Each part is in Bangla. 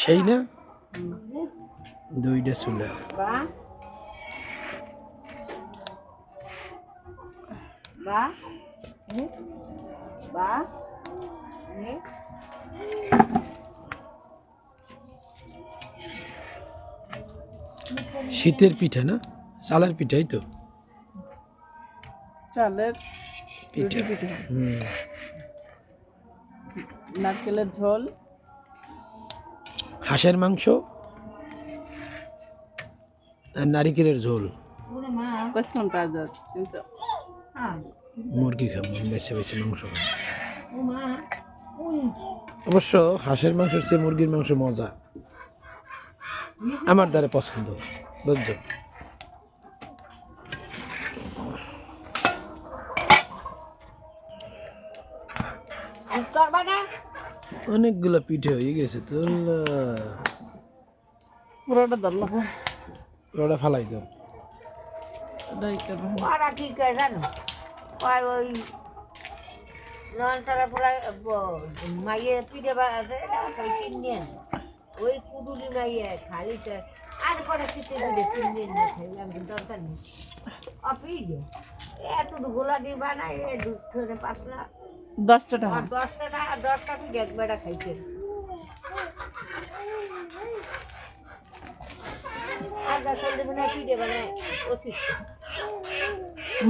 সেই না? দুইটা চুলা। শীতের পিঠা না? চালের পিঠাই তো। চালের পিঠা। রুটি পিঠা। হুম। নারকেলের ঝোল। হাঁসের মাংস আর নারিকেলের ঝোল। হ্যাঁ মুরগি খাব বেছে বেছে মাংস অবশ্য হাঁসের মাংসের চেয়ে মুরগির মাংস মজা। আমার দ্বারা পছন্দ বুঝছ? কি করবা না অনেকগুলো পিঠে হয়ে গেছে তো পুরোটা ধরলো ওটা ফালাই দাও। ভালো। ওরা কি করে জানো? ওই নয়নতারা পোলা মাইয়ে পিঠে বাড়াতে কিনে ওই কুডুলি মাইয়ে খালি তো আর পরে পিঠে দিলে কিনে নিয়ে খাইলাম দরকার নেই। অপি এত গোলা দিয়ে বানাই এ দুধ পাতলা। দশটা টাকা। দশটা টাকা দশটা পিঠে একবার খাইছে।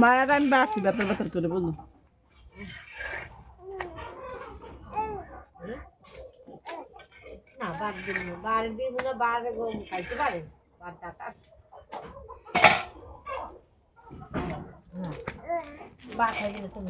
মায়ের আমি বাড়ছি বেতর বেতর করে বুঝলো না বাদ দিব না। বার দিব না বার খাইতে পারেন বার টাকা বার খাই দিলে তুমি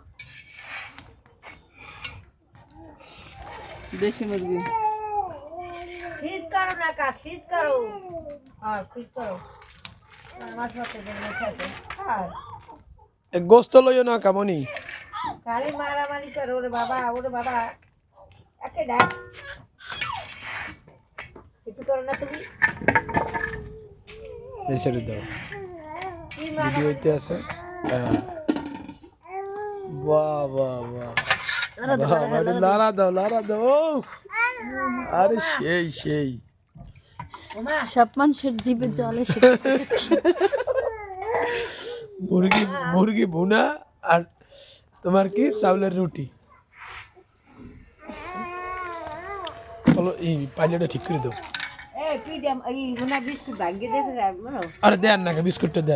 দেশি মুরগি। সিজ করো না কা সিজ করো। আর সিজ করো। গোস্ত লইও না কামনি। কালি মারামারি করো ওরে বাবা ওরে বাবা। একে ডাক। কিছু করো না তুমি। এসে দাও। আছে। হ্যাঁ। বাহ বাহ বাহ। দাও দাও আরে সেই সেই। সব মানুষের জিভে জল মুরগি মুরগি ভুনা আর তোমার কি? চাউলের রুটি। এই পাইলেটা ঠিক করে দাও। আরে দেন না বিস্কুটটা দেন।